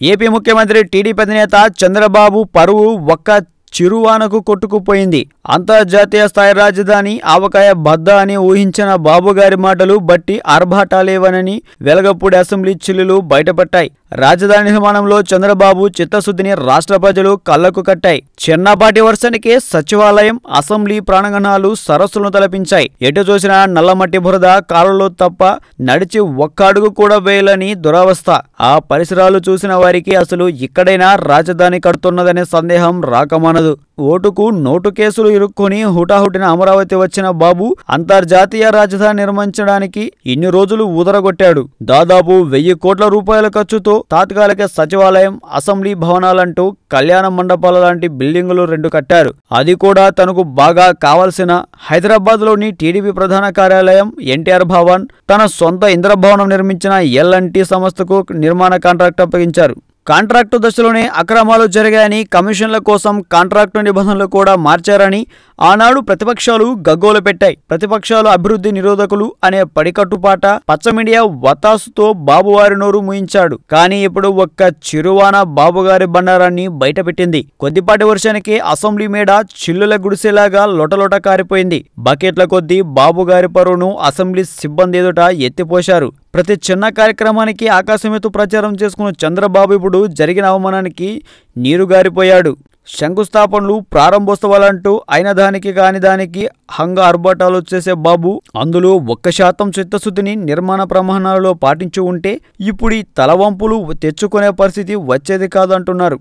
AP ముఖ్యమంత్రి TDP అధినేత చంద్రబాబు పరువు ఒక్క చిరువానకు కొట్టుకుపోయింది. అంతర్జాతీయ స్థాయి రాజధాని ఆవకాయ బద్ద అని ఊహించిన బాబుగారి మాటలు బట్టి ఆర్భాటాలేవనని వెలగపూడి అసెంబ్లీ చిల్లులు బయటపడ్డాయి. రాజధాని నిర్మాణంలో చంద్రబాబు చిత్తశుద్ధిని రాష్ట్ర ప్రజలు కళ్ళకు కట్టాయి. చిన్నపాటి వర్షానికే సచివాలయం అసెంబ్లీ ప్రాణగణాలు సరస్సులను తలపించాయి. ఎటు చూసినా నల్లమట్టి బురద కాలంలో తప్ప నడిచి ఒక్క అడుగు కూడా వేయలని దురవస్థ. ఆ పరిసరాలు చూసిన వారికి అసలు ఇక్కడైనా రాజధాని కడుతున్నదనే సందేహం రాకమానదు. ఓటుకు నోటు కేసులు ఇరుక్కుని హుటాహుటిన అమరావతి వచ్చిన బాబు అంతర్జాతీయ రాజధాని నిర్మించడానికి ఇన్ని రోజులు ఊదరగొట్టాడు. దాదాపు వెయ్యి కోట్ల రూపాయల ఖర్చుతో తాత్కాలిక సచివాలయం అసెంబ్లీ భవనాలంటూ కళ్యాణ మండపాల లాంటి బిల్డింగులు రెండు కట్టారు. అది కూడా తనకు బాగా కావాల్సిన హైదరాబాద్లోని టీడీపీ ప్రధాన కార్యాలయం ఎన్టీఆర్ భవన్ తన సొంత ఇంద్రభవనం నిర్మించిన ఎల్ఎన్టీ సంస్థకు నిర్మాణ కాంట్రాక్ట్ అప్పగించారు. కాంట్రాక్టు దశలోనే అక్రమాలు జరిగాయని కమిషన్ల కోసం కాంట్రాక్టు నిబంధనలు కూడా మార్చారని ఆనాడు ప్రతిపక్షాలు గగ్గోలు పెట్టాయి. ప్రతిపక్షాలు అభివృద్ధి నిరోధకులు అనే పడికట్టుపాట పచ్చమీడియా వతాసుతో బాబువారి నోరు ముయించాడు. కానీ ఇప్పుడు ఒక్క చిరువాన బాబుగారి బండారాన్ని బయటపెట్టింది. కొద్దిపాటి వర్షానికి అసెంబ్లీ మేడ చిల్లుల గుడిసెలాగా లొటలొట కారిపోయింది. బకెట్ల కొద్దీ బాబుగారి పరువును అసెంబ్లీ సిబ్బంది ఎదుట ఎత్తిపోశారు. ప్రతి చిన్న కార్యక్రమానికి ఆకాశమెత్తు ప్రచారం చేసుకున్న చంద్రబాబు ఇప్పుడు జరిగిన అవమానానికి నీరుగారిపోయాడు శంకుస్థాపనలు ప్రారంభోత్సవాలంటూ అయిన దానికి కాని దానికి హంగ ఆర్భాటాలు చేసే బాబు అందులో ఒక్క శాతం చిత్తశుద్ధిని నిర్మాణ ప్రమాణాలలో పాటించి ఉంటే ఇప్పుడు ఈ తలవంపులు తెచ్చుకునే పరిస్థితి వచ్చేది కాదంటున్నారు.